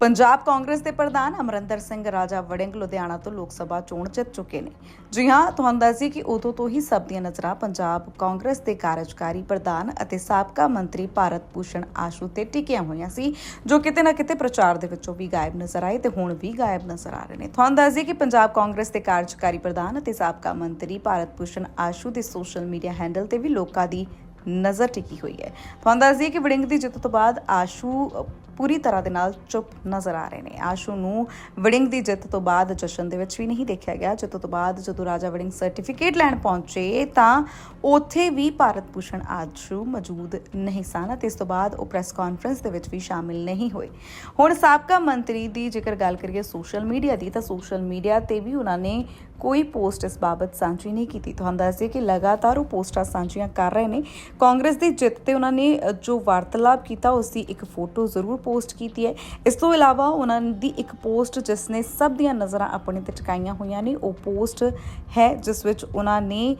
ਪੰਜਾਬ ਕਾਂਗਰਸ ਦੇ ਪ੍ਰਧਾਨ ਅਮਰਿੰਦਰ ਸਿੰਘ ਰਾਜਾ ਵੜਿੰਗ ਲੁਧਿਆਣਾ ਤੋਂ ਲੋਕ ਸਭਾ ਚੋਣ ਜਿੱਤ ਚੁੱਕੇ ਨੇ। ਜੀ ਹਾਂ, ਤੁਹਾਨੂੰ ਦੱਸੀ ਕਿ ਉਦੋਂ ਤੋਂ ਹੀ ਸਭ ਦੀਆਂ ਨਜ਼ਰਾਂ ਪੰਜਾਬ ਕਾਂਗਰਸ ਦੇ ਕਾਰਜਕਾਰੀ ਪ੍ਰਧਾਨ ਅਤੇ ਸਾਬਕਾ ਮੰਤਰੀ ਭਾਰਤ ਭੂਸ਼ਣ ਆਸ਼ੂ ਤੇ ਟਿਕੀਆਂ ਹੋਈਆਂ ਸੀ, ਜੋ ਕਿਤੇ ਨਾ ਕਿਤੇ ਪ੍ਰਚਾਰ ਦੇ ਵਿੱਚੋਂ ਵੀ ਗਾਇਬ ਨਜ਼ਰ ਆਏ ਤੇ ਹੁਣ ਵੀ ਗਾਇਬ ਨਜ਼ਰ ਆ ਰਹੇ ਨੇ। ਤੁਹਾਨੂੰ ਦੱਸੀ ਕਿ ਪੰਜਾਬ ਕਾਂਗਰਸ ਦੇ ਕਾਰਜਕਾਰੀ ਪ੍ਰਧਾਨ ਅਤੇ ਸਾਬਕਾ ਮੰਤਰੀ ਭਾਰਤ ਭੂਸ਼ਣ ਆਸ਼ੂ ਦੇ ਸੋਸ਼ਲ ਮੀਡੀਆ ਹੈਂਡਲ ਤੇ ਵੀ ਲੋਕਾਂ ਦੀ ਨਜ਼ਰ ਟਿਕੀ ਹੋਈ ਹੈ। ਤੁਹਾਨੂੰ ਦੱਸ ਦਈਏ ਕਿ ਵੜਿੰਗ ਦੀ ਜਿੱਤ ਤੋਂ ਬਾਅਦ ਆਸ਼ੂ ਪੂਰੀ ਤਰ੍ਹਾਂ ਦੇ ਨਾਲ ਚੁੱਪ ਨਜ਼ਰ ਆ ਰਹੇ ਨੇ। ਆਸ਼ੂ ਨੂੰ ਵੜਿੰਗ ਦੀ ਜਿੱਤ ਤੋਂ ਬਾਅਦ ਜਸ਼ਨ ਦੇ ਵਿੱਚ ਵੀ ਨਹੀਂ ਦੇਖਿਆ ਗਿਆ। ਜਿੱਤ ਤੋਂ ਬਾਅਦ ਜਦੋਂ ਰਾਜਾ ਵੜਿੰਗ ਸਰਟੀਫਿਕੇਟ ਲੈਣ ਪਹੁੰਚੇ, ਤਾਂ ਉੱਥੇ ਵੀ ਭਾਰਤ ਭੂਸ਼ਣ ਆਸ਼ੂ ਮੌਜੂਦ ਨਹੀਂ ਸਨ ਅਤੇ ਇਸ ਤੋਂ ਬਾਅਦ ਉਹ ਪ੍ਰੈਸ ਕਾਨਫਰੰਸ ਦੇ ਵਿੱਚ ਵੀ ਸ਼ਾਮਿਲ ਨਹੀਂ ਹੋਏ। ਹੁਣ ਸਾਬਕਾ ਮੰਤਰੀ ਦੀ ਜੇਕਰ ਗੱਲ ਕਰੀਏ ਸੋਸ਼ਲ ਮੀਡੀਆ ਦੀ, ਤਾਂ ਸੋਸ਼ਲ ਮੀਡੀਆ ਤੇ ਵੀ ਉਹਨਾਂ ਨੇ ਕੋਈ ਪੋਸਟ ਇਸ ਬਾਬਤ ਸਾਂਝੀ ਨਹੀਂ ਕੀਤੀ। ਤੁਹਾਨੂੰ ਦੱਸਦੇ ਕਿ ਲਗਾਤਾਰ ਉਹ ਪੋਸਟਾਂ ਸਾਂਝੀਆਂ ਕਰ ਰਹੇ ਨੇ। ਕਾਂਗਰਸ ਦੀ ਜਿੱਤ ਤੇ ਉਹਨਾਂ ਨੇ ਜੋ ਵਾਰਤਾਲਾਪ ਕੀਤਾ, ਉਸ ਦੀ ਇੱਕ ਫੋਟੋ ਜ਼ਰੂਰ ਪੋਸਟ ਕੀਤੀ ਹੈ। ਇਸ ਤੋਂ ਇਲਾਵਾ ਉਹਨਾਂ ਦੀ ਇੱਕ ਪੋਸਟ ਜਿਸ ਨੇ ਸਭ ਦੀਆਂ ਨਜ਼ਰਾਂ ਆਪਣੇ ਤੇ ਟਿਕਾਈਆਂ ਹੋਈਆਂ ਨੇ, ਉਹ ਪੋਸਟ ਹੈ ਜਿਸ ਵਿੱਚ ਉਹਨਾਂ ਨੇ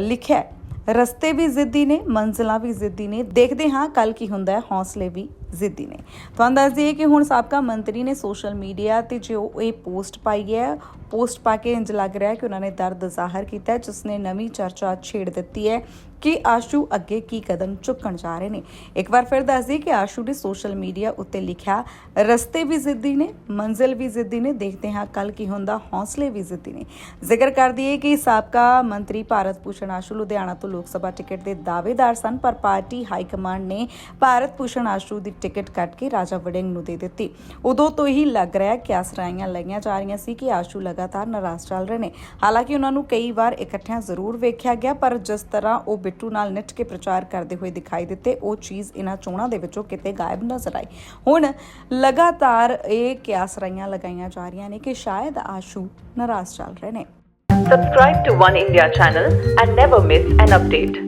ਲਿਖਿਆ ਰਸਤੇ ਵੀ ਜ਼ਿੱਦੀ ਨੇ, ਮੰਜ਼ਿਲਾਂ ਵੀ ਜ਼ਿੱਦੀ ਨੇ। ਦੇਖਦੇ ਹਾਂ ਕੱਲ ਕੀ ਹੁੰਦਾ ਹੈ। ਹੌਸਲੇ ਵੀ ਜ਼ਿੱਦੀ ਨੇ। ਤੁਹਾਨੂੰ ਦੱਸ ਦਈਏ ਕਿ ਹੁਣ ਸਾਬਕਾ ਮੰਤਰੀ ਨੇ ਸੋਸ਼ਲ ਮੀਡੀਆ ਤੇ ਜੋ ਇਹ ਪੋਸਟ ਪਾਈ ਹੈ, ਪੋਸਟ ਪਾ ਕੇ ਇੰਜ ਲੱਗ ਰਿਹਾ ਹੈ ਕਿ ਉਹਨਾਂ ਨੇ ਦਰਦ ਜ਼ਾਹਰ ਕੀਤਾ ਹੈ, ਜਿਸ ਨੇ ਨਵੀਂ ਚਰਚਾ ਛੇੜ ਦਿੱਤੀ ਹੈ ਕਿ ਆਸ਼ੂ ਅੱਗੇ ਕੀ ਕਦਮ ਚੁੱਕਣ ਜਾ ਰਹੇ ਨੇ। ਇੱਕ ਵਾਰ ਫਿਰ ਦੱਸ ਦਈਏ ਕਿ ਆਸ਼ੂ ਨੇ ਸੋਸ਼ਲ ਮੀਡੀਆ ਉੱਤੇ ਲਿਖਿਆ, ਰਸਤੇ ਵੀ ਜ਼ਿੱਦੀ ਨੇ, ਮੰਜ਼ਿਲ ਵੀ ਜ਼ਿੱਦੀ ਨੇ, ਦੇਖਦੇ ਹਾਂ ਕੱਲ ਕੀ ਹੁੰਦਾ, ਹੌਸਲੇ ਵੀ ਜ਼ਿੱਦੀ ਨੇ। ਜ਼ਿਕਰ ਕਰ ਦਈਏ ਕਿ ਸਾਬਕਾ ਮੰਤਰੀ ਭਾਰਤ ਭੂਸ਼ਣ ਆਸ਼ੂ ਲੁਧਿਆਣਾ ਤੋਂ ਲੋਕ ਸਭਾ ਟਿਕਟ ਦੇ ਦਾਅਵੇਦਾਰ ਸਨ, ਪਰ ਪਾਰਟੀ ਹਾਈ ਕਮਾਂਡ ਨੇ ਭਾਰਤ ਭੂਸ਼ਣ ਆਸ਼ੂ ਦੀ ਟਿਕਟ ਕੱਟ ਕੇ ਰਾਜਾ ਵੜਿੰਗ ਨੂੰ ਦੇ ਦਿੱਤੀ। ਉਦੋਂ ਤੋਂ ਹੀ ਲੱਗ ਰਿਹਾ ਕਿ ਆਸਰਾਈਆਂ ਲਈਆਂ ਜਾ ਰਹੀਆਂ ਸੀ ਕਿ ਆਸ਼ੂ ਲਗਾਤਾਰ ਨਾਰਾਜ਼ ਚੱਲ ਰਹੇ ਨੇ। ਹਾਲਾਂਕਿ ਉਹਨਾਂ ਨੂੰ ਕਈ ਵਾਰ ਇਕੱਠਿਆਂ ਜ਼ਰੂਰ ਵੇਖਿਆ ਗਿਆ, ਪਰ ਜਿਸ ਤਰ੍ਹਾਂ ਉਹ ਬਿੱਟੂ ਨਾਲ ਨਿੱਠ ਕੇ ਪ੍ਰਚਾਰ ਕਰਦੇ ਹੋਏ ਦਿਖਾਈ ਦਿੱਤੇ, ਉਹ ਚੀਜ਼ ਇਹਨਾਂ ਚੋਣਾਂ ਦੇ ਵਿੱਚੋਂ ਕਿਤੇ ਗਾਇਬ ਨਜ਼ਰ ਆਈ। ਹੁਣ ਲਗਾਤਾਰ ਇਹ ਕਿਆਸ ਲਗਾਈਆਂ ਜਾ ਰਹੀਆਂ ਨੇ ਕਿ ਸ਼ਾਇਦ ਆਸ਼ੂ ਨਾਰਾਜ਼ ਚੱਲ ਰਹੇ ਨੇ। Subscribe to One India channel and never miss an update.